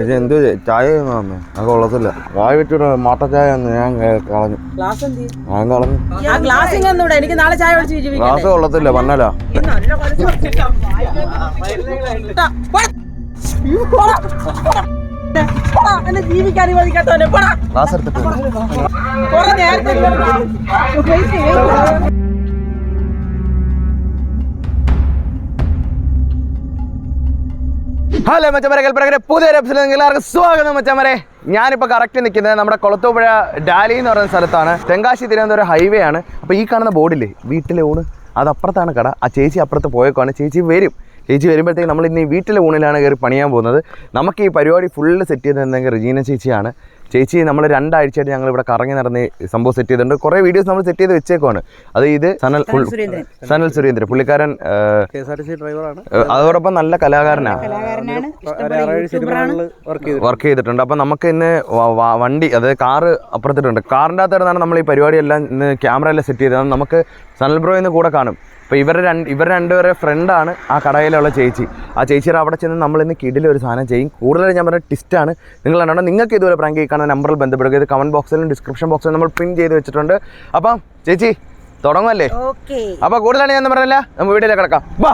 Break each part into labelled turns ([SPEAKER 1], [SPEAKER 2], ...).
[SPEAKER 1] ഇത് എന്ത് ചായ അത് കൊള്ളത്തില്ല. വായ വെച്ചിട്ട് മാട്ട ചായ ഞാൻ കളഞ്ഞു? ഞാൻ കളഞ്ഞു.
[SPEAKER 2] എനിക്ക് നാളെ ചായ
[SPEAKER 1] ഗ്ലാസ് കൊള്ളത്തില്ല പന്നല
[SPEAKER 2] എന്നെ ജീവിക്കാൻ അനുവദിക്കാത്തവനെ. പോടാ.
[SPEAKER 1] ഗ്ലാസ് എടുത്തിട്ട്.
[SPEAKER 2] കുറെ നേരത്തെ
[SPEAKER 1] ഹലോ മച്ചമരെ കൽപ്പനകരെ എപ്പിസോഡ് എല്ലാവർക്കും സ്വാഗതം മച്ചമരെ ഞാനിപ്പോൾ കറക്റ്റ് നിൽക്കുന്നത് നമ്മുടെ കൊളത്തൂപ്പുഴ ഡാലി എന്ന് പറയുന്ന സ്ഥലത്താണ്. തെങ്കാശി തിരുവനന്തപുരം ഹൈവേ ആണ്. അപ്പോൾ ഈ കാണുന്ന ബോർഡില്ലേ വീട്ടിലെ ഊണ് അത് അപ്പുറത്താണ് കട. ആ ചേച്ചി അപ്പുറത്ത് പോയേക്കാണ് ചേച്ചി വരും. ചേച്ചി വരുമ്പോഴത്തേക്ക് നമ്മൾ ഇന്ന് വീട്ടിലെ ഊണിലാണ് കയറി പണിയാൻ പോകുന്നത്. നമുക്ക് ഈ പരിപാടി ഫുള്ള് സെറ്റ് ചെയ്ത് തന്നെങ്കിൽ റജീന ചേച്ചിയാണ്. ചേച്ചി നമ്മൾ രണ്ടാഴ്ചയായിട്ട് ഞങ്ങൾ ഇവിടെ കറങ്ങി നടന്ന് സംഭവം സെറ്റ് ചെയ്തിട്ടുണ്ട്. കുറേ വീഡിയോസ് നമ്മൾ സെറ്റ് ചെയ്ത് വെച്ചേക്കുവാണ്. അത് ഇത് സനൽ ഫുൾ സനൽ സുരേന്ദ്രൻ. പുള്ളിക്കാരൻ അതോടൊപ്പം നല്ല കലാകാരനാണ്.
[SPEAKER 3] വർക്ക്
[SPEAKER 1] ചെയ്തിട്ടുണ്ട്. അപ്പം നമുക്ക് ഇന്ന് വണ്ടി അതായത് കാറ് അപ്പുറത്തിട്ടുണ്ട്. കാറിന്റെ അകത്താണ് നമ്മൾ ഈ പരിപാടിയെല്ലാം ഇന്ന് ക്യാമറ എല്ലാം സെറ്റ് ചെയ്തത്. നമുക്ക് സനൽ ബ്രോ ഇന്ന് കൂടെ കാണും. അപ്പോൾ ഇവർ രണ്ട് ഇവർ രണ്ടുപേരെ ഫ്രണ്ടാണ് ആ കടയിലുള്ള ചേച്ചി. ആ ചേച്ചിയുടെ അവിടെ ചെന്ന് നമ്മൾ ഇന്ന് കിടിലൊരു ഒരു സാധനം ചെയ്യും. കൂടുതൽ ഞാൻ പറഞ്ഞ ടിസ്റ്റാണ് നിങ്ങൾ കണ്ടോ നിങ്ങൾക്ക് ഇതുപോലെ പ്രാങ്ക് ഈ കാണുന്ന നമ്പറിൽ ബന്ധപ്പെടുക. ഇത് കമന്റ് ബോക്സിലും ഡിസ്ക്രിപ്ഷൻ ബോക്സിലും നമ്മൾ പിൻ ചെയ്ത് വെച്ചിട്ടുണ്ട്. അപ്പം ചേച്ചി തുടങ്ങുമല്ലേ
[SPEAKER 4] ഓക്കെ.
[SPEAKER 1] അപ്പോൾ കൂടുതലാണ് ഞാൻ പറഞ്ഞില്ല. നമ്മൾ വീട്ടിലേക്ക് കിടക്കാം. വാ.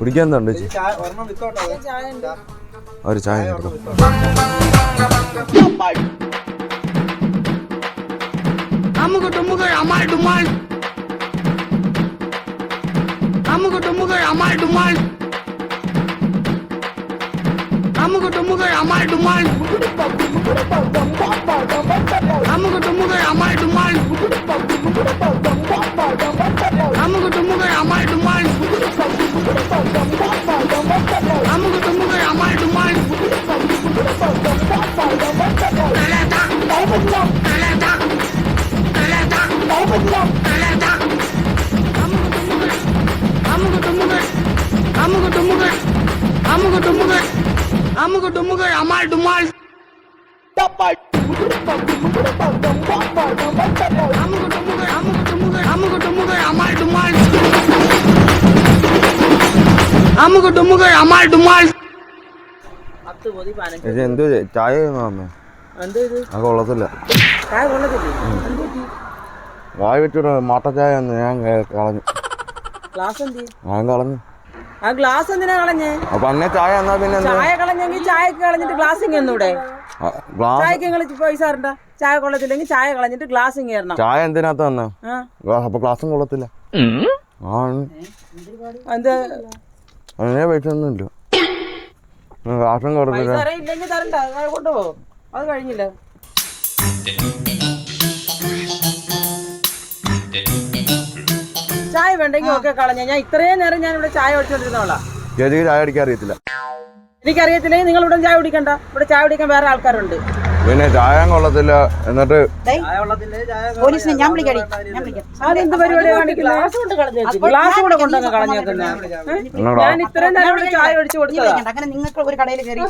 [SPEAKER 1] കുടിക്കാൻ എന്തുണ്ട് ഒരു ചായ എടുക്കാം
[SPEAKER 5] அமுக்கு டுமுக்கு அமால் டுமால் அமுக்கு டுமுக்கு அமால் டுமால் அமுக்கு டுமுக்கு அமால் டுமால் அமுக்கு டுமுக்கு அமால் டுமால் அமுக்கு டுமுக்கு அமால் டுமால் அமுக்கு டுமுக்கு அமால் டுமால் நல்லா தான் അമാൽ ഡുമാൽ അമുക്ക് ടുമുക്ക് അമാൽ ഡുമാൽ
[SPEAKER 2] പത്ത് പൊതി പതിനഞ്ച്
[SPEAKER 1] ഇത് എന്ത് ചായ അമ്മേ?
[SPEAKER 2] എന്ത് ഇത്?
[SPEAKER 1] അത് കൊള്ളത്തില്ല.
[SPEAKER 2] ചായ കൊള്ളത്തില്ലേ? എന്ത് പറ്റി?
[SPEAKER 1] വായ വെച്ചിട്ട് മാട്ട ചായ ഒന്ന് ഞാൻ കളഞ്ഞു.
[SPEAKER 2] ക്ലാസ് എന്ത് ചെയ്യും?
[SPEAKER 1] ഞാൻ കളഞ്ഞു.
[SPEAKER 2] ആ ഗ്ലാസ് എന്തിനാ കളഞ്ഞേ?
[SPEAKER 1] അപ്പൊ അന്നെ ചായ എന്നാ പിന്നെ
[SPEAKER 2] ചായ കളഞ്ഞെങ്കിൽ ചായക്ക് കളഞ്ഞിട്ട് ഗ്ലാസ്
[SPEAKER 1] ഇങ്ങനെ ഗ്ലാസ്?
[SPEAKER 2] ചായക്ക് നിങ്ങൾ പൈസ തരണ്ട. ചായ കൊള്ളത്തില്ലെങ്കിൽ ചായ കളഞ്ഞിട്ട് ഗ്ലാസ് ഇങ്ങേറണം
[SPEAKER 1] ചായ എന്തിനകത്ത് തന്നെ? ഗ്ലാസ് അപ്പൊ ഗ്ലാസും കൊള്ളത്തില്ല.
[SPEAKER 2] എന്ത്?
[SPEAKER 1] അതിനെ പൈസ ഒന്നും ഇല്ല. ഗ്ലാസും
[SPEAKER 2] പൈസ
[SPEAKER 1] കൊള്ളത്തില്ല
[SPEAKER 2] ഇല്ലെങ്കിൽ തരണ്ട. അത് കൊണ്ടുപോകും. അത് കഴിഞ്ഞില്ല. ചായ വേണ്ടെങ്കിൽ ഒക്കെ കളഞ്ഞ. ഞാൻ ഇത്രയും നേരം ഞാൻ ഇവിടെ ചായ ഒഴിച്ചോണ്ടിരുന്നോളാം
[SPEAKER 1] ചേച്ചിക്ക് ചായ അടിക്കാൻ അറിയത്തില്ല.
[SPEAKER 2] എനിക്കറിയത്തില്ലെങ്കിൽ നിങ്ങൾ ഇവിടെ ചായ കുടിക്കണ്ട. ഇവിടെ ചായ കുടിക്കാൻ വേറെ ആൾക്കാരുണ്ട്.
[SPEAKER 1] പിന്നെ ചായ കൊള്ളത്തില്ല എന്നിട്ട്
[SPEAKER 4] പോലീസിനെ ഞാൻ വിളിക്കടി ഞാൻ വിളിക്കാം.
[SPEAKER 2] അതെന്ത് പരിപാടിയാണ് കാണിക്കുന്നത്? ഗ്ലാസ് കൂടെ കൊണ്ടുവന്ന് കളഞ്ഞേക്കുന്ന
[SPEAKER 1] എന്നാ
[SPEAKER 2] ഞാൻ ഇത്രയും നേരം ഇവിടെ ചായ ഒഴിച്ചു കൊടുത്തത്.
[SPEAKER 4] അങ്ങനെ നിങ്ങൾക്ക് ഒരു കടയിൽ കയറി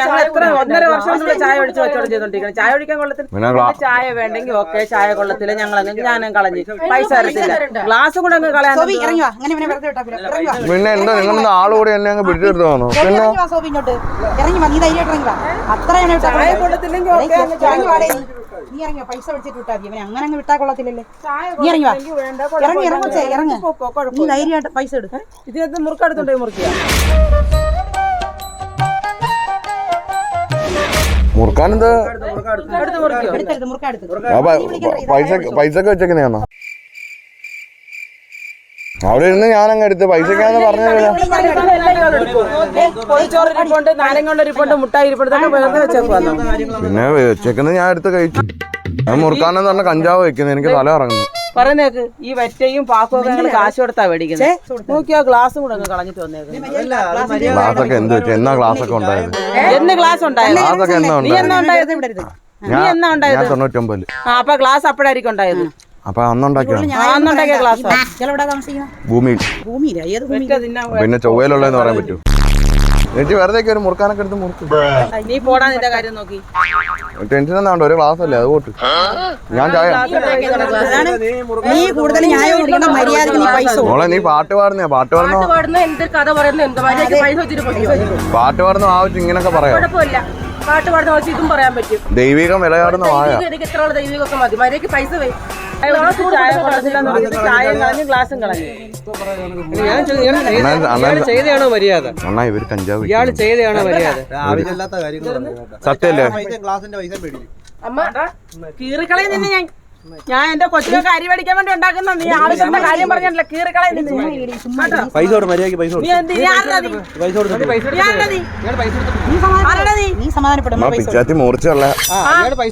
[SPEAKER 2] ഞങ്ങൾ എത്ര ഒന്നര വർഷം ചായ ഒഴിച്ച് ചെയ്തോണ്ടിരിക്കണം ചായ ഒഴിക്കാൻ കൊള്ളത്തില്ല. ചായ വേണ്ടെങ്കിൽ ഓക്കെ ചായ കൊള്ളത്തില്ല. ഞങ്ങൾ അങ്ങ് ഞാനും കളഞ്ഞു പൈസ തരത്തില്ല. ഗ്ലാസ് കൂടെ അങ്ങ് കളയാൻ
[SPEAKER 1] പിന്നെ എന്താ നിങ്ങളൊന്ന് ആൾ കൂടി എന്നെ അങ്ങ്
[SPEAKER 4] പിടിച്ചെടുത്തു
[SPEAKER 1] പിന്നെ?
[SPEAKER 4] ഇറങ്ങി വാ ഇങ്ങോട്ട്. ഇറങ്ങി വാ. നീ ധൈര്യമായിട്ട് ഇറങ്ങി വാ. അത്രയാണ് നീ. നീ പൈസ വിളിച്ചിട്ട് വിട്ടാ മതി. അങ്ങനെ അങ്ങ് വിട്ടാ കൊള്ളത്തില്ലല്ലേ. നീ ഇറങ്ങി വാ. ഇറങ്ങി ഇറങ്ങി ഇറങ്ങ്. നീ. ധൈര്യമായിട്ട് പൈസ എടുക്ക.
[SPEAKER 2] ഇതിനകത്ത് മുറുക്കെടുത്തുണ്ടോ മുറുക്കിയ
[SPEAKER 1] മുറുക്കാനെന്താ?
[SPEAKER 2] എടുത്ത് മുറിക്കോ
[SPEAKER 4] എടുത്തെടുത്ത് മുറുക്കെടുത്ത്
[SPEAKER 1] ആ പ- പൈസ പൈസ ഒക്കെ വെച്ചേക്കുന്നതാണോ? അവിടെ ഇരുന്ന് ഞാനങ്ങ് എടുത്ത് പൈസക്കാന്ന് പറഞ്ഞില്ല
[SPEAKER 2] ഇരിപ്പുണ്ട് മുട്ടായി ഇരിപ്പുണ്ട് വെറുതെ
[SPEAKER 1] പിന്നെ വെച്ചേക്കുന്നത് ഞാൻ എടുത്ത് കഴിച്ചു. ഞാൻ മുറുക്കാനെന്ന് പറഞ്ഞ കഞ്ചാവ് വെക്കുന്നത് എനിക്ക് തല ഇറങ്ങുന്നു
[SPEAKER 2] പറയുന്നേക്ക് ഈ വെറ്റയും പാക്കും ഒക്കെ ഞങ്ങൾ കാശ് കൊടുത്താ മേടിക്കുന്നത് നോക്കിയാ ഗ്ലാസും കൂടെ അങ്ങ് കളഞ്ഞിട്ട് വന്നേക്ക്.
[SPEAKER 1] ഗ്ലാസ് ഒക്കെ എന്ത് വെച്ചു? എന്നാ ഗ്ലാസ് ഒക്കെ ഉണ്ടായത്?
[SPEAKER 2] എന്ന് ഗ്ലാസ് നീ എന്നാ
[SPEAKER 1] ഉണ്ടായത്?
[SPEAKER 2] നീ
[SPEAKER 1] ഞാൻ
[SPEAKER 2] എന്നാ ഉണ്ടായത്? തൊണ്ണൂറ്റൊമ്പതിൽ. അപ്പൊ ഗ്ലാസ് അപ്പോഴായിരിക്കും ഉണ്ടായത്.
[SPEAKER 1] അപ്പൊ
[SPEAKER 2] അന്നുണ്ടാക്കിയ
[SPEAKER 1] ഭൂമിയിൽ പിന്നെ ചൊവ്വയിലുള്ളതെന്ന് പറയാൻ പറ്റൂ. ചേച്ചി വെറുതെ ഒരു മുറുക്കാനൊക്കെ എടുത്ത് മുറുക്ക്.
[SPEAKER 2] നീ പോടാ നിന്റെ കാര്യം നോക്കി.
[SPEAKER 1] ടെൻഷൻ ഒന്നും ഒരു ക്ലാസ് അല്ലേ അത് പോട്ട്. ഞാൻ ചായ
[SPEAKER 4] നീ കൂടുതൽ.
[SPEAKER 1] മോളെ നീ പാട്ട് പാടുന്ന പാട്ട് പാടുന്ന? പാട്ട് പാടുന്ന ആവശ്യം ഇങ്ങനൊക്കെ പറയാം.
[SPEAKER 6] പാട്ട് പാടുന്ന ഇതും പറയാൻ പറ്റും.
[SPEAKER 1] ദൈവികം വിളയാടുന്ന
[SPEAKER 6] വാഴ എനിക്ക് എത്ര ദൈവികമൊക്കെ മതി. മര്യാദയ്ക്ക് പൈസ
[SPEAKER 2] ചായ ചായയും കളഞ്ഞു ഗ്ലാസും കളഞ്ഞു.
[SPEAKER 3] ഞാൻ മര്യാദ?
[SPEAKER 1] അണ്ണാ ഇവർ കഞ്ചാവ്.
[SPEAKER 3] ചെയ്തതാണോ മര്യാദ?
[SPEAKER 1] സത്യല്ലേ?
[SPEAKER 7] ക്ലാസിന്റെ പൈസ മേടിക്കും
[SPEAKER 6] അമ്മ
[SPEAKER 2] കീറിക്കളയും നിന്നെ ഞാൻ ഞാൻ എന്റെ കൊച്ചിനെ അരി പഠിക്കാൻ വേണ്ടി ഉണ്ടാക്കുന്ന നീ ആവശ്യത്തിന്റെ കാര്യം പറഞ്ഞിട്ടില്ല. കേട്ടോ?
[SPEAKER 7] പൈസ കൊടു മര്യാദയ്ക്ക് പൈസ
[SPEAKER 2] നീ
[SPEAKER 7] കൊടുക്കും
[SPEAKER 2] നീ
[SPEAKER 7] പൈസ കൊടുത്തിട്ട്
[SPEAKER 2] നീ ആരടാ നീ? ആരടാ നീ?
[SPEAKER 4] നീ സമാധാനപ്പെടും
[SPEAKER 1] അമ്മ പിച്ചാത്തി മൂർച്ചയുള്ള
[SPEAKER 2] ആ,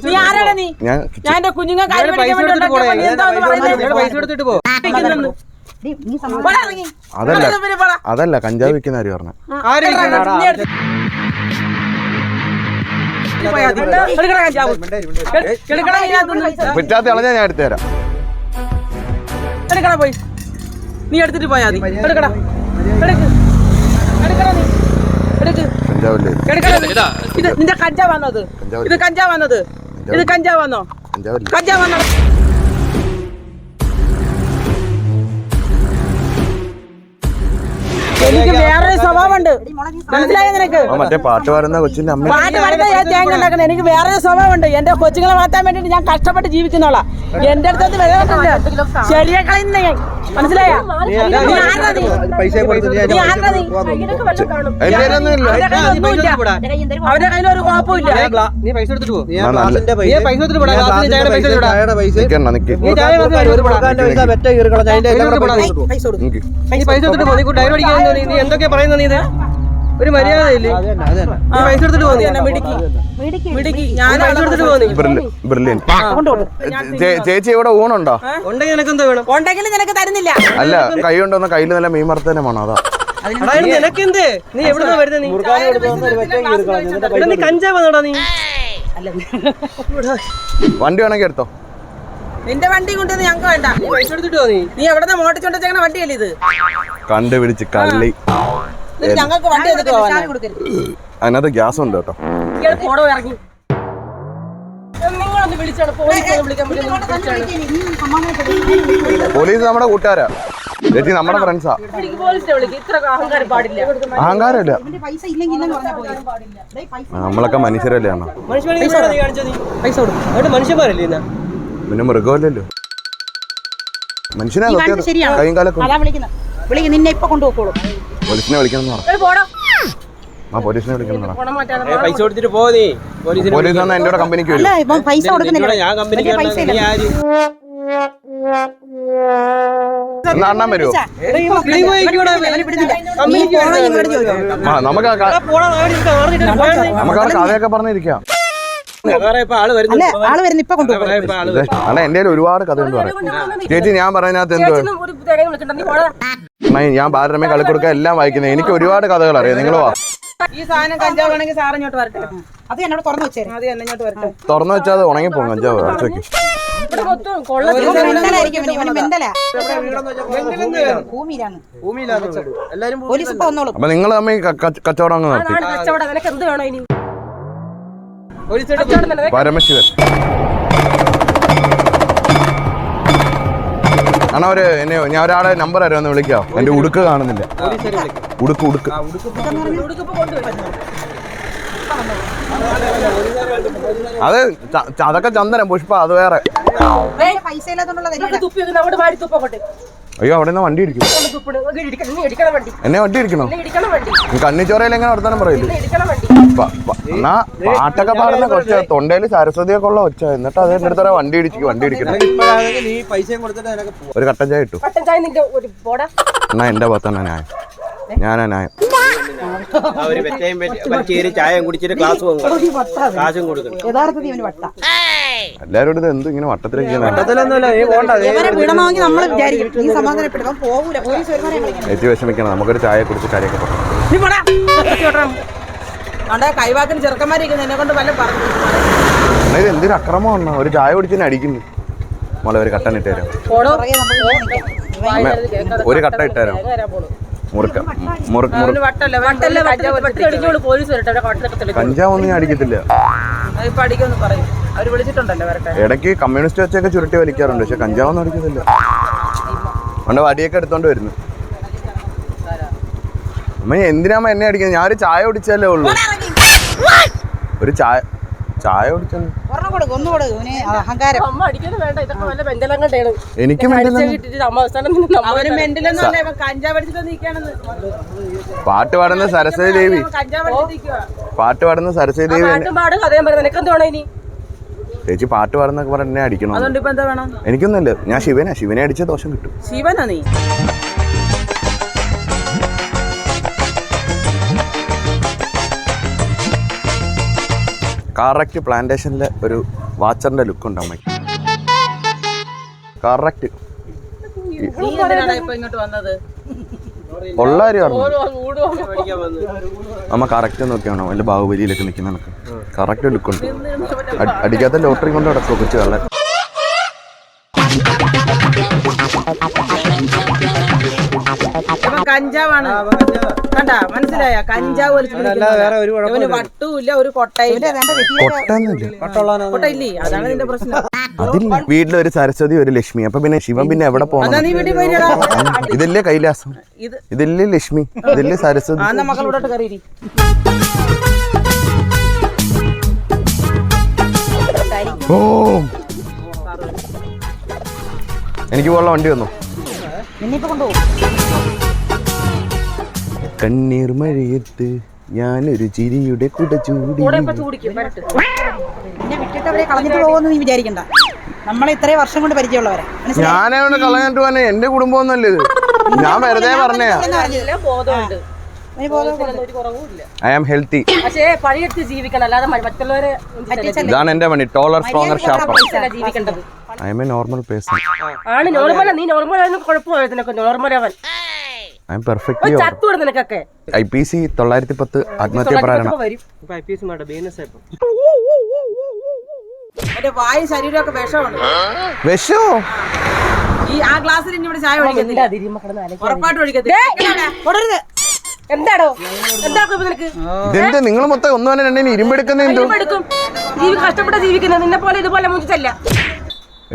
[SPEAKER 2] നീ ആരടാ നീ?
[SPEAKER 1] ഞാൻ
[SPEAKER 2] ഞാൻ എന്റെ കുഞ്ഞുങ്ങൾക്ക് അരി
[SPEAKER 3] പഠിക്കാൻ
[SPEAKER 2] വേണ്ടി
[SPEAKER 3] എടുത്തിട്ട് പോടാ.
[SPEAKER 2] ഉണ്ടാക്കിയപ്പോ നീ എന്താന്ന് പറയുന്നത്?
[SPEAKER 3] ഇയാൾ പൈസ എടുത്തിട്ട് പോ.
[SPEAKER 4] നീ നീ. സമാധാനം
[SPEAKER 1] അതല്ല. അതല്ല കഞ്ചാവ് വിൽക്കുന്ന
[SPEAKER 3] ആര്
[SPEAKER 2] പറഞ്ഞ.
[SPEAKER 1] പിച്ചാത്തി ഇളഞ്ഞാ ഞാൻ എടുത്തു തരാം
[SPEAKER 2] എടുക്കടാ പോയി. നീ എടുത്തിട്ട് പോയാ മതി. എടുക്കടാ. എടുക്ക്. എടുക്കടാ നീ. എടുക്ക്. ഇത്. നിന്റെ കഞ്ചാ വന്നത് ഇത് കഞ്ചാ വന്നത് ഇത് കഞ്ചാ വന്നോ എനിക്ക് വേറെ സ്വഭാവമുണ്ട്. മനസ്സിലായോ നിനക്ക്?
[SPEAKER 1] മറ്റേ പാട്ട് പാടുന്ന കൊച്ചിന്റെ അമ്മ
[SPEAKER 2] പാട്ട് പാടുന്ന ഞാൻ തേങ്ങ ഉണ്ടാക്കുന്നത് എനിക്ക് വേറൊരു സ്വഭാവമുണ്ട്. എന്റെ കൊച്ചുങ്ങളെ മാറ്റാൻ വേണ്ടിട്ട് ഞാൻ കഷ്ടപ്പെട്ട് ജീവിക്കുന്നോളാ എന്റെ അടുത്ത് വിലയിട്ടുണ്ട് ശരിയെ കളയുന്ന ഞാൻ. മനസ്സിലായോ? നീ അവരുടെ കയ്യിൽ ഒരു കുഴപ്പമില്ല.
[SPEAKER 3] പൈസ എടുത്തിട്ട്
[SPEAKER 7] പൈസ
[SPEAKER 3] എടുത്തിട്ട് പൈസ എടുത്തിട്ട്
[SPEAKER 7] പൈസ
[SPEAKER 3] നീ നീ എന്തൊക്കെയാ പറയുന്നത് നീ ഇത്? ഒരു മര്യാദ ഇല്ലേ
[SPEAKER 7] അത് തന്നെ, അത് തന്നെ.
[SPEAKER 3] നീ പൈസ എടുത്തിട്ട് പോ നീ
[SPEAKER 2] എന്നെ മിടുക്കി. മിടുക്കി. ഞാൻ
[SPEAKER 3] പൈസ എടുത്തിട്ട് പോ നീ
[SPEAKER 1] ചേച്ചി ഇവിടെ ഊണുണ്ടോ?
[SPEAKER 3] ഉണ്ടെങ്കിൽ നിനക്ക് എന്താ വേണം?
[SPEAKER 2] ഉണ്ടെങ്കിൽ നിനക്ക് തരുന്നില്ല.
[SPEAKER 1] അല്ല കൈ കൊണ്ടുവന്ന കയ്യിൽ നല്ല മീൻ വറുത്തന്നെ വേണം അതാ.
[SPEAKER 3] നിനക്കെന്ത്? നീ എവിടുന്നാ വരുന്നത് നീ? കഞ്ചാവാണോടാ നീ
[SPEAKER 1] വണ്ടി വേണമെങ്കിൽ എടുത്തോ?
[SPEAKER 2] നിന്റെ വണ്ടി കൊണ്ടുവന്ന് ഞങ്ങൾക്ക് വേണ്ട.
[SPEAKER 3] നീ പൈസ എടുത്തിട്ട് പോ നീ?
[SPEAKER 2] നീ എവിടെ മോട്ടിച്ചോണ്ട് വെച്ചേക്കണ വണ്ടിയല്ലേ ഇത്?
[SPEAKER 1] കണ്ടുപിടിച്ച് കള്ളി.
[SPEAKER 2] ഞങ്ങൾക്ക് വണ്ടി പോവാൻ
[SPEAKER 1] അതിനകത്ത് ഗ്യാസ് ഉണ്ട് കേട്ടോ.
[SPEAKER 6] പോടോ ഇറങ്ങി.
[SPEAKER 1] പോലീസ് നമ്മുടെ കൂട്ടുകാരാ. ചേച്ചി നമ്മുടെ ഫ്രണ്ട്സാ
[SPEAKER 6] വിളിക്ക് പോലീസിനെ വിളിക്ക്. ഇത്ര അഹങ്കാരം പാടില്ല.
[SPEAKER 1] അഹങ്കാരമില്ല.
[SPEAKER 4] പോയി
[SPEAKER 1] നമ്മളൊക്കെ മനുഷ്യരല്ലേ അണ്ണ
[SPEAKER 3] മനുഷ്യന്മാരല്ലേ
[SPEAKER 1] പിന്നെ മൃഗമല്ലല്ലോ. മനുഷ്യനാ കൈയും കാലൊക്കെ
[SPEAKER 4] വിളിക്കും നിന്നെ ഇപ്പൊ കൊണ്ടുപോക്കോളൂ
[SPEAKER 1] പോലീസിനെ വിളിക്കണം ആ പോലീസിനെ വിളിക്കണം
[SPEAKER 3] പൈസ കൊടുത്തിട്ട് പോ നീ. പോലീസിനെ
[SPEAKER 1] പോലീസ് കമ്പനിക്ക് വരും.
[SPEAKER 4] പൈസ കൊടുക്കുന്നില്ല.
[SPEAKER 3] ഞാൻ കമ്പനിക്ക് നീ ആര്?
[SPEAKER 1] എന്നാ അണ്ണാൻ വരുമോ നമുക്ക്. നമുക്ക് കഥയൊക്കെ പറഞ്ഞിരിക്കാം
[SPEAKER 3] വേറെ ഇപ്പൊ ആൾ വരുന്നു
[SPEAKER 4] അല്ല ആൾ വരുന്ന. ഇപ്പൊ കൊണ്ടുപോകും.
[SPEAKER 1] കയ്യിൽ ഒരുപാട് കഥയുണ്ട് പറയാം ചേച്ചി ഞാൻ പറയുന്നതിനകത്ത് എന്തോ ഞാൻ ബാലരമ കളിക്കൊടുക്ക എല്ലാം വായിക്കുന്നത് എനിക്ക് ഒരുപാട് കഥകൾ അറിയാം. നിങ്ങൾ വാ.
[SPEAKER 2] ഈ സാധനം കഞ്ചാവാണെങ്കിൽ സാർ ഇങ്ങോട്ട് വരട്ടെ.
[SPEAKER 4] അത് എന്നോട് തുറന്നു വെച്ചേ.
[SPEAKER 2] അത് എന്നോട്ട് വരട്ടെ.
[SPEAKER 1] തുറന്നു വെച്ചാൽ അത്
[SPEAKER 7] ഉണങ്ങി
[SPEAKER 4] പോകും കഞ്ചാവ്. വന്നോളും.
[SPEAKER 1] അപ്പൊ നിങ്ങൾ തമ്മിൽ ക- ക- കച്ചവടം അങ്ങ് നടത്തി. പരമശിവൻ. അണ്ണാ ഒരു എന്നെ ഞാൻ ഒരാളെ നമ്പർ ആരോ ഒന്ന് വിളിക്കാം. എന്റെ ഉടുക്ക് കാണുന്നില്ല. ഉടുക്ക് ഉടുക്ക്. അത് അതൊക്കെ ചന്ദനം പുഷ്പ അത് വേറെ.
[SPEAKER 4] പൈസ ഇല്ലാത്തോണ്ടുള്ള
[SPEAKER 6] തുപ്പി അവിടെ മാറി തുപ്പക്കോട്ടെ
[SPEAKER 1] അയ്യോ അവിടെ നിന്ന് വണ്ടി ഇടിക്കും
[SPEAKER 6] ഒന്ന് തുപ്പിട് ഒന്ന് ഇടിക്കണം. നീ ഇടിക്കണം വണ്ടി.
[SPEAKER 1] എന്നെ വണ്ടി ഇടിക്കണോ
[SPEAKER 6] നീ ഇടിക്കണം വണ്ടി.
[SPEAKER 1] നീ കണ്ണിച്ചോറയിൽ എങ്ങനെ വർത്താനം പറയില്ലേ എന്നാ പാട്ടൊക്കെ പാടുന്ന കൊച്ച തൊണ്ടയിൽ സരസ്വതിയൊക്കെ ഉള്ള കൊച്ച. എന്നിട്ട് അത് എന്റെ അടുത്ത് വണ്ടി ഇടിച്ചു വണ്ടി ഇടിക്കണം. ഒരു കട്ടൻ ചായ ഇട്ടു.
[SPEAKER 6] കട്ടൻ ചായ നിന്റെ ഒരു പോടാ
[SPEAKER 1] എന്നാ എന്റെ ഭാഗത്താണ് ന്യായം ഞാനാ ന്യായം
[SPEAKER 3] അവർ വെറ്റയും കയറി ചായയും കുടിച്ചിട്ട് ക്ലാസ് കൊടുക്കണം
[SPEAKER 4] യഥാർത്ഥത്തിൽ ഇവന് വട്ട.
[SPEAKER 1] എല്ലാരോടും ഇത് എന്തും ഇങ്ങനെ
[SPEAKER 4] നമ്മൾ വിചാരിക്കും. നീ സമാധാനപ്പെടും അവൻ പോകൂല പോലീസ്
[SPEAKER 1] വിഷമിക്കണം. നമുക്കൊരു ചായ കുടിച്ച് കാര്യമൊക്കെ പറയാം
[SPEAKER 2] നീ പോടാ. അവിടെ കൈവാക്കിന് ചെറുക്കന്മാരിരിക്കുന്നു എന്നെ കൊണ്ട് വല്ല പറഞ്ഞു
[SPEAKER 1] ഇത് എന്തൊരു അക്രമമാണ് ഒരു ചായ കുടിച്ചു അടിക്കുന്നു. മോളെ ഒരു കട്ടൻ ഇട്ട് തരാം
[SPEAKER 6] പോടോ.
[SPEAKER 4] പുറകെ നമ്മൾ നിൽക്കാം
[SPEAKER 1] അമ്മേ, ഒരു കട്ട ഇട്ട് മുറുക്ക. കഞ്ചാവൊന്നും ഞാൻ അടിക്കത്തില്ല. ഇടയ്ക്ക് കമ്മ്യൂണിസ്റ്റ് വെച്ചൊക്കെ ചുരുട്ടി വലിക്കാറുണ്ട് പക്ഷെ കഞ്ചാവൊന്നും അടിക്കത്തില്ല. അതുകൊണ്ട് വടിയൊക്കെ എടുത്തോണ്ട് വരുന്നു. അമ്മ എന്തിനാമ്മ എന്നെ അടിക്കുന്നത്? ഞാൻ ഒരു ചായ കുടിച്ചല്ലേ ഉള്ളൂ. ഒരു ചായ ചായ കുടിച്ചാൽ
[SPEAKER 4] കൊടുക്കും ഒന്ന് കൊടുക്കും. അഹങ്കാരം.
[SPEAKER 6] അമ്മ അടിക്കുന്നത് വേണ്ട ഇതൊക്കെ വല്ല ബെഞ്ചെല്ലാം കണ്ടേണ്
[SPEAKER 1] എനിക്കും
[SPEAKER 6] അമ്മ അവസാനം
[SPEAKER 2] അവന് കഞ്ചാവ് അടിച്ചിട്ട് നിൽക്കാണെന്ന്
[SPEAKER 1] പാട്ട് പാടുന്ന സരസ്വതി ദേവി? പാട്ട് പാടുന്ന സരസ്വതി ദേവി
[SPEAKER 6] പാട്ടും പാടും കഥയും പറയുന്നത് ഇനി?
[SPEAKER 1] ചേച്ചി പാട്ട് പാടുന്നൊക്കെ പറഞ്ഞ എന്നെ അടിക്കണം?
[SPEAKER 2] അതുകൊണ്ട് ഇപ്പൊ എന്താ വേണം?
[SPEAKER 1] എനിക്കൊന്നുമില്ല. ഞാൻ ശിവനാ. ശിവനെ അടിച്ച ദോഷം കിട്ടും.
[SPEAKER 2] ശിവനാ നീ?
[SPEAKER 1] കറക്റ്റ് പ്ലാന്റേഷനിലെ ഒരു വാച്ചറിന്റെ ലുക്ക് ഉണ്ട് അമ്മയ്ക്ക്. കറക്റ്റ് ഉള്ള കാര്യം അമ്മ കറക്റ്റ് നോക്കിയാണോ? വല്ല ബാഹുബലിയിലൊക്കെ നിൽക്കുന്ന കണക്ക്. കറക്റ്റ് ലുക്ക് ഉണ്ട്. അടി- അടിക്കാത്ത ലോട്ടറി കൊണ്ട് നടക്കും കൊച്ചു കള്ളൻ?
[SPEAKER 2] ഇവൻ കഞ്ചാവാണ്. കണ്ടാ? മനസ്സിലായ? കഞ്ചാവ് വലിച്ചു വട്ടുമില്ല ഒരു കൊട്ടയില്ല. കൊട്ടയില്ലേ? അതാണ് നിന്റെ പ്രശ്നം.
[SPEAKER 1] അതില്ല. വീട്ടിലൊരു സരസ്വതി ഒരു ലക്ഷ്മി. അപ്പൊ പിന്നെ ശിവൻ പിന്നെ എവിടെ പോകണം ഇതല്ലേ കൈലാസം?
[SPEAKER 2] ഇത്
[SPEAKER 1] ഇതല്ലേ ലക്ഷ്മി? ഇതല്ലേ സരസ്വതി? ഓ. എനിക്ക് പോകാനുള്ള വണ്ടി വന്നു?
[SPEAKER 4] നിന്നിപ്പോ കൊണ്ടുപോകും.
[SPEAKER 1] കണ്ണീർ മഴയത്ത് ഞാനൊരു ചിരിയുടെ കുട ചൂടി.
[SPEAKER 6] കൂടെ ഇപ്പൊ
[SPEAKER 4] എന്നെ വിട്ടിട്ട് അവരെ കളഞ്ഞിട്ട് പോകുമെന്ന് നീ വിചാരിക്കണ്ട. നമ്മളെ ഇത്രയും വർഷം കൊണ്ട് പരിചയമുള്ളവരെ. മനസ്സിലായോ?
[SPEAKER 1] ഞാനവിടെ കളഞ്ഞിട്ട് പോന്നെ എന്റെ കുടുംബം ഒന്നല്ലേ ഇത് ഞാൻ വെറുതെ
[SPEAKER 6] പറഞ്ഞേ
[SPEAKER 1] ഐ ആം ഹെൽത്തി
[SPEAKER 6] പക്ഷേ പണിയെടുത്ത് ജീവിക്കണം. അല്ലാതെ മറ്റുള്ളവരെ
[SPEAKER 1] ഇതാണ് എന്റെ പണി. ടോളർ സ്ട്രോങ്ങർ
[SPEAKER 6] ജീവിക്കേണ്ടത്?
[SPEAKER 1] I M A normal person
[SPEAKER 6] ആണ്. നോർമൽ നീ നോർമൽ നിനക്ക് നോർമൽ അവൻ. ചത്തുവിടും നിനക്കൊക്കെ.
[SPEAKER 1] ഐ പി സി തൊള്ളായിരത്തി പത്ത് ആത്മഹത്യ പ്രേരണ
[SPEAKER 6] ഇപ്പൊ വരും.
[SPEAKER 3] ഇപ്പൊ ഐ പി എസ് ബീനസ് ആയപ്പോ.
[SPEAKER 2] എന്റെ വായു ശരീരമൊക്കെ വിഷമാണ്.
[SPEAKER 1] വിഷോ?
[SPEAKER 2] ഈ ആ ഗ്ലാസ്സിൽ ഇനി ഇവിടെ ചായ ഒഴിക്കത്തില്ല.
[SPEAKER 6] തിരിയുമ്പോ
[SPEAKER 2] ഉറപ്പായിട്ട് ഒഴിക്കത്തില്ല.
[SPEAKER 6] എന്താടോ? എന്താക്കും ഇപ്പൊ നിനക്ക്?
[SPEAKER 1] ഇതെന്ത് നിങ്ങൾ മൊത്തം ഒന്നും തന്നെ രണ്ടിന് ഇരുമ്പെടുക്കുന്ന എന്തോ?
[SPEAKER 6] ജീവി കഷ്ടപ്പെട്ട് ജീവിക്കുന്നത് നിന്നെ പോലെ ഇതുപോലെ മുഞ്ചിച്ചല്ല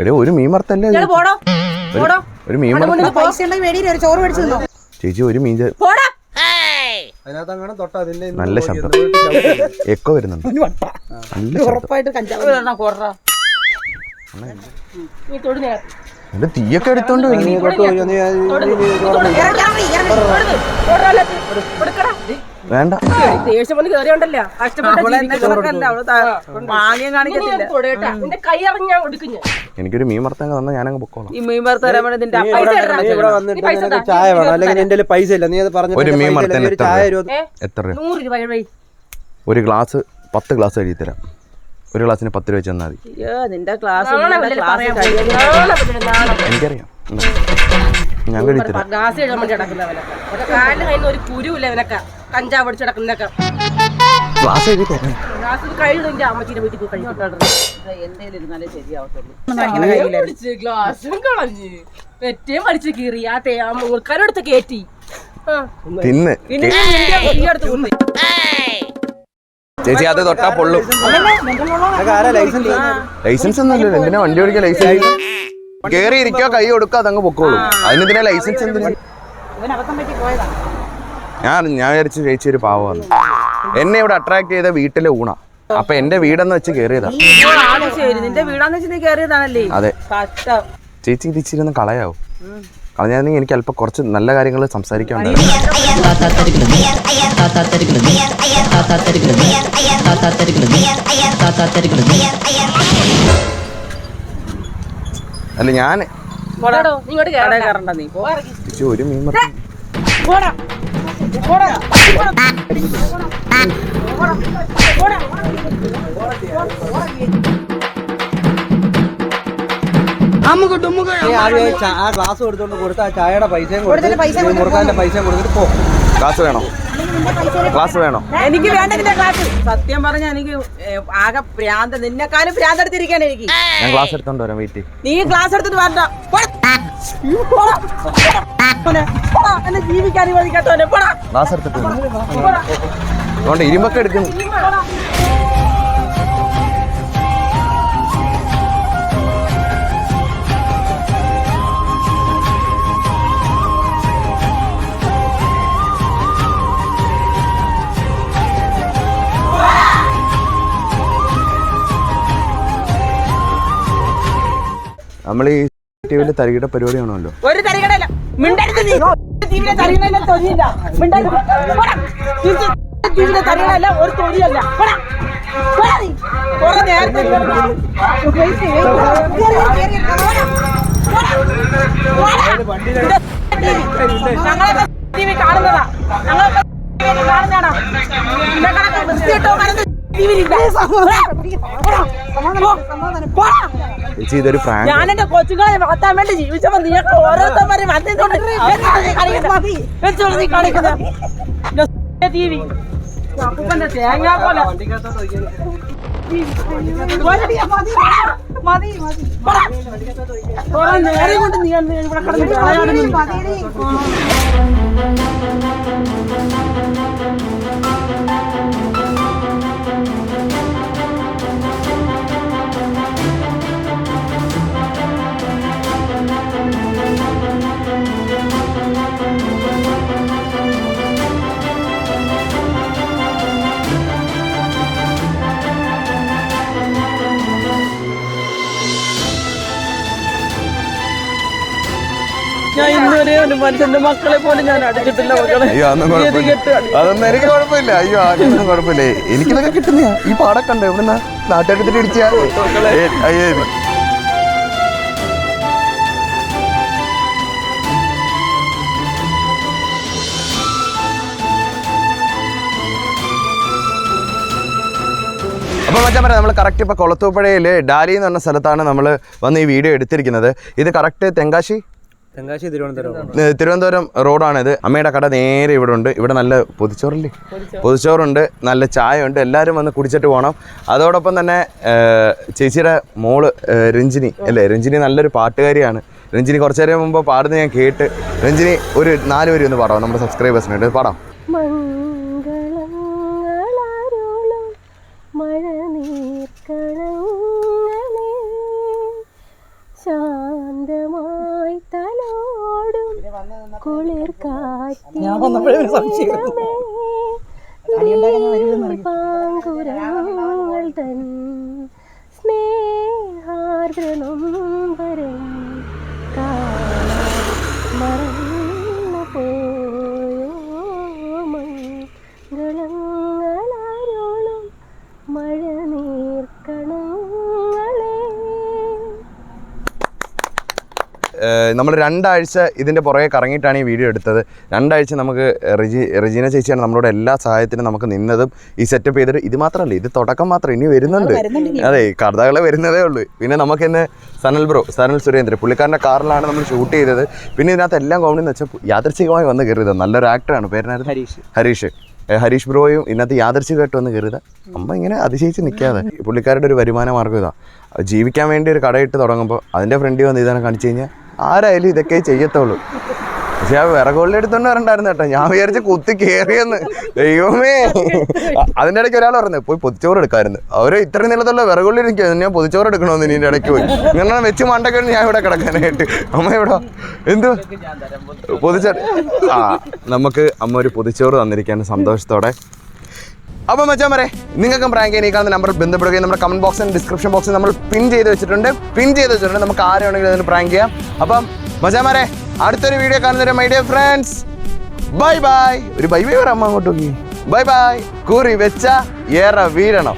[SPEAKER 1] എടേ ഒരു മീൻ
[SPEAKER 6] മർത്തല്ലേ പോടോ. പോടോ.
[SPEAKER 1] ഒരു മീൻ വറുത്ത
[SPEAKER 4] പൈസ ഉണ്ടെങ്കിൽ വേടിയിൽ ഒരു ചോറ് മേടിച്ചു തന്നോ.
[SPEAKER 1] ചേച്ചി ഒരു മീൻ നല്ല ശബ്ദം. എക്കോ വരുന്നുണ്ട്. നല്ല ശബ്ദം.
[SPEAKER 4] ഉറപ്പായിട്ട് കഞ്ചാവ്.
[SPEAKER 1] എന്റെ തീയൊക്കെ എടുത്തോണ്ട്. വേണ്ട.
[SPEAKER 6] ദേഷ്യം വന്ന് കേറിയോണ്ടല്ലോ?
[SPEAKER 1] എനിക്കൊരു മീൻ വറുത്തങ്ങ് തന്നാൽ ഞാനങ്ങ് പൊക്കോളാം.
[SPEAKER 2] മീൻ വറുത്ത്.
[SPEAKER 7] ചായ വേണം. അല്ലെങ്കിൽ എന്റെ പൈസ ഇല്ല. നീ അത് പറഞ്ഞു
[SPEAKER 1] ഒരു മീൻ വറുത്തതിന് എത്ര രൂപ?
[SPEAKER 7] ഒരു
[SPEAKER 1] ഗ്ലാസ് പത്ത് ഗ്ലാസ് എഴുതി തരാം. ഒരു ക്ലാസ്സിന് പത്ത് രൂപ വെച്ച് തന്നാൽ മതി.
[SPEAKER 2] അയ്യോ നിന്റെ ക്ലാസ്
[SPEAKER 1] എനിക്കറിയാം. ഞാൻ കഴിത്തരാം
[SPEAKER 6] ക്ലാസ് എഴുതാൻ വേണ്ടി കിടക്കുന്നവനൊക്കെ. കാലിന് കയ്യിൽ ഒരു കുരുവില്ല ഇവനൊക്കെ. കഞ്ചാവ് അടിച്ച് കിടക്കുന്നതൊക്കെ.
[SPEAKER 1] ഗ്ലാസ് എഴുതി തരാം
[SPEAKER 6] ഗ്ലാസ് കഴിയുന്നു എന്റെ അമ്മച്ചിയുടെ വീട്ടിൽ പോയി കഴിക്കും.
[SPEAKER 2] എന്തേലും ഇരുന്നാലേ ശരിയാവത്തുള്ളൂ.
[SPEAKER 6] ഗ്ലാസും കളഞ്ഞ്. പെറ്റേം വലിച്ചു കീറി. ആ തേ
[SPEAKER 2] ഈ അടുത്ത് കുത്തി.
[SPEAKER 1] ചേച്ചി അത് തൊട്ടാ പൊള്ളും.
[SPEAKER 7] ലൈസൻസ്
[SPEAKER 1] ഒന്നും ഇല്ലല്ലോ എന്തിനാ വണ്ടി ഓടിക്കാൻ ലൈസൻസ്? കേറി ഇരിക്കോ കൈ കൊടുക്കുക അതങ്ങ് പൊക്കോളൂ. അതിനെന്തിനാ ലൈസൻസ് എന്തിനാ? ഞാൻ ഞാൻ വിചാരിച്ചു ചേച്ചി ഒരു പാവമാണ്. എന്നെ ഇവിടെ അട്രാക്ട് ചെയ്ത വീട്ടിലെ ഊണ. അപ്പൊ എന്റെ വീടെന്ന് വെച്ച് കേറിയതാ. അതെ. ചേച്ചി ഇത് ഇച്ചിരി ഒന്ന് കളയാവോ? കളഞ്ഞായിരുന്നെങ്കിൽ എനിക്ക് അല്പം കുറച്ച് നല്ല കാര്യങ്ങൾ സംസാരിക്കാനുണ്ടായിരുന്നു അല്ല ഞാൻ
[SPEAKER 6] പോടാടോ, നീ ഇങ്ങോട്ട്
[SPEAKER 5] അമ്മുക്ക് ടുമ്മുക്ക്
[SPEAKER 7] നീ ആദ്യം ആ ഗ്ലാസ് കൊടുത്തോണ്ട് കൊടുത്ത ആ ചായയുടെ പൈസയും
[SPEAKER 4] കൊടുത്തിട്ട് പൈസ
[SPEAKER 7] കൊടുത്ത് മുറുക്കാന്റെ പൈസയും കൊടുത്തിട്ട് പോ.
[SPEAKER 1] ക്ലാസ് വേണോ? ക്ലാസ് വേണോ?
[SPEAKER 2] എനിക്ക് വേണ്ട നിന്റെ ക്ലാസ് സത്യം പറഞ്ഞ എനിക്ക് ആകെ ഭ്രാന്ത് നിന്നെക്കാളും ഭ്രാന്ത് എടുത്തിരിക്കാൻ എനിക്ക്.
[SPEAKER 1] ഞാൻ ക്ലാസ് എടുത്തോണ്ട് വരാം വീട്ടിൽ.
[SPEAKER 2] നീ ക്ലാസ് എടുത്തിട്ട് വരണ്ട. എന്നെ ജീവിക്കാൻ അനുവദിക്കാത്തവനെ. പോടാ.
[SPEAKER 1] ക്ലാസ് എടുത്തിട്ട് ഇരുമ്പൊക്കെ എടുക്കുന്നു. നമ്മൾ ഈ ടി വിയിൽ തരികിട പരിപാടിയാണല്ലോ.
[SPEAKER 2] ഒരു തരികടല്ല മിണ്ടരുത് നീ. ജീവിതം തരികടയില്ല തൊഴിയില്ല മിണ്ടരുത്. ജീവിതം തരികടയില്ല ഒരു നീ. കുറെ നേരത്തെ. ഞങ്ങളൊക്കെ ടി വി കാണുന്നതാ. ഞങ്ങളൊക്കെ കാണുന്നതാണോ? നിന്നെ കണക്ക് വൃത്തികെട്ടോ കാണുന്ന
[SPEAKER 1] ചേച്ചി ഇതൊരു പ്രാങ്ക്
[SPEAKER 2] ഞാൻ എന്റെ കൊച്ചുങ്ങളെ വളർത്താൻ വേണ്ടി ജീവിച്ചപ്പോ നീയൊക്കെ ഓരോരുത്തന്മാരെ നേരം കൊണ്ട് നീ ഇവിടെ കിടന്ന് കളയാടുന്നു. മനുഷ്യന്റെ മക്കളെ പോലും ഞാൻ അടിച്ചിട്ടില്ല മക്കളെ.
[SPEAKER 1] അയ്യോ അതൊന്നും കുഴപ്പമില്ല. അതൊന്നും എനിക്ക് കുഴപ്പമില്ല. അയ്യോ അതൊന്നും കുഴപ്പമില്ല. എനിക്കിതൊക്കെ കിട്ടുന്ന ഈ പാടൊക്കെ ഇവിടുന്ന് നാട്ടുകാരത്തിൽ ഇടിച്ചാ? അയ്യോ അപ്പോൾ മച്ചാൻ പറയാം നമ്മൾ കറക്റ്റ് ഇപ്പോൾ കൊളത്തൂപ്പുഴയിൽ ഡാലി എന്ന് പറഞ്ഞ സ്ഥലത്താണ് നമ്മൾ വന്ന് ഈ വീഡിയോ എടുത്തിരിക്കുന്നത്. ഇത് കറക്റ്റ് തെങ്കാശി?
[SPEAKER 7] തെങ്കാശി തിരുവനന്തപുരം
[SPEAKER 1] തിരുവനന്തപുരം റോഡാണിത്. അമ്മയുടെ കട നേരെ ഇവിടെ ഉണ്ട്. ഇവിടെ നല്ല പൊതിച്ചോറില്ലേ? പൊതിച്ചോറുണ്ട് നല്ല ചായ ഉണ്ട് എല്ലാവരും വന്ന് കുടിച്ചിട്ട് പോകണം അതോടൊപ്പം തന്നെ ചേച്ചിയുടെ മോൾ രഞ്ജിനി അല്ലേ? രഞ്ജിനി നല്ലൊരു പാട്ടുകാരിയാണ്. രഞ്ജിനി കുറച്ചു നേരം മുമ്പ് പാടുന്നത് ഞാൻ കേട്ട്. രഞ്ജിനി ഒരു നാല് പേര് ഒന്ന് പാടാം നമ്മുടെ സബ്സ്ക്രൈബേഴ്സിനുണ്ട് പാടാം.
[SPEAKER 6] കുളിർ പാങ്കുരങ്ങൾ
[SPEAKER 1] നമ്മൾ രണ്ടാഴ്ച ഇതിന്റെ പുറകെ കറങ്ങിയിട്ടാണ് ഈ വീഡിയോ എടുത്തത്. രണ്ടാഴ്ച നമുക്ക് റിജി റെജീന ചേച്ചിയാണ് നമ്മളോട് എല്ലാ സഹായത്തിനും നമുക്ക് നിന്നതും ഈ സെറ്റപ്പ് ചെയ്തിട്ട് ഇത് മാത്രമല്ല ഇത് തുടക്കം മാത്രം ഇനി വരുന്നുണ്ട്. അതെ കഥകൾ വരുന്നതേ ഉള്ളൂ. പിന്നെ നമുക്ക് ഇന്ന് സനൽ ബ്രോ സനൽ സുരേന്ദ്രൻ പുള്ളിക്കാരന്റെ കാറിലാണ് നമ്മൾ ഷൂട്ട് ചെയ്തത്. പിന്നെ ഇതിനകത്ത് എല്ലാം കോമഡി എന്ന് വെച്ചാൽ യാദർച്ഛികമായി വന്ന് കയറിയത്. നല്ലൊരു ആക്ടറാണ് പേരിനായിരുന്നു ഹരീഷ്. ഹരീഷ്. ഹരീഷ് ബ്രോയും ഇന്നത്തെ യാദർച്ഛികമായിട്ട് വന്ന് കയറിയത്. അമ്മ ഇങ്ങനെ അതിശയിച്ച് നിൽക്കാതെ. പുള്ളിക്കാരുടെ ഒരു വരുമാന മാർഗം ഇതാ. ജീവിക്കാൻ വേണ്ടി ഒരു കടയിട്ട് തുടങ്ങുമ്പോൾ അതിന്റെ ഫ്രണ്ടിൽ വന്ന് ഇതാണ് കാണിച്ചു കഴിഞ്ഞാൽ ആരായാലും ഇതൊക്കെ ചെയ്യത്തുള്ളൂ. പക്ഷെ ആ വിറകോളിന്റെ എടുത്തോണ്ട് വരണ്ടായിരുന്നു കേട്ടോ. ഞാൻ വിചാരിച്ച് കുത്തി കയറിയെന്ന് ദൈവമേ. അതിന്റെ ഇടയ്ക്ക് ഒരാൾ പറഞ്ഞു പോയി പൊതിച്ചോറ് എടുക്കാമായിരുന്നു അവർ ഇത്രയും നിലത്തുള്ള വിറകുള്ളി ഇരിക്കുന്നു ഞാൻ പൊതിച്ചോറ് എടുക്കണമെന്ന് ഇനി ഇടയ്ക്ക് പോയി. ഇങ്ങനെ വെച്ച് മണ്ടൊക്കെ ഞാൻ ഇവിടെ കിടക്കാനായിട്ട്. അമ്മ ഇവിടെ എന്തു? പൊതിച്ചോറ് ആ നമുക്ക് അമ്മ ഒരു പൊതിച്ചോറ് തന്നിരിക്കാൻ സന്തോഷത്തോടെ. അപ്പോൾ മച്ചാൻ പറയേ നിങ്ങൾക്കും പ്രാങ്ക് കാണുന്ന നമ്പർ ബന്ധപ്പെടുകയും നമ്മുടെ കമന്റ് ബോക്സിൽ ഡിസ്ക്രിപ്ഷൻ ബോക്സിൽ നമ്മൾ പിൻ ചെയ്ത് വെച്ചിട്ടുണ്ട്. പിൻ ചെയ്ത് വെച്ചിട്ടുണ്ട്. നമുക്ക് ആരെ വേണമെങ്കിലും അതിന് പ്രാങ്ക് ചെയ്യാം. അപ്പം മച്ചാമാരെ അടുത്തൊരു വീഡിയോ കാണുന്നവരെ my dear friends bye bye ഒരു ബൈ ബൈ പറയാം അങ്ങോട്ട് നോക്കി. ബൈ ബൈ കൂറി വെച്ച ഏറെ വീഴണം.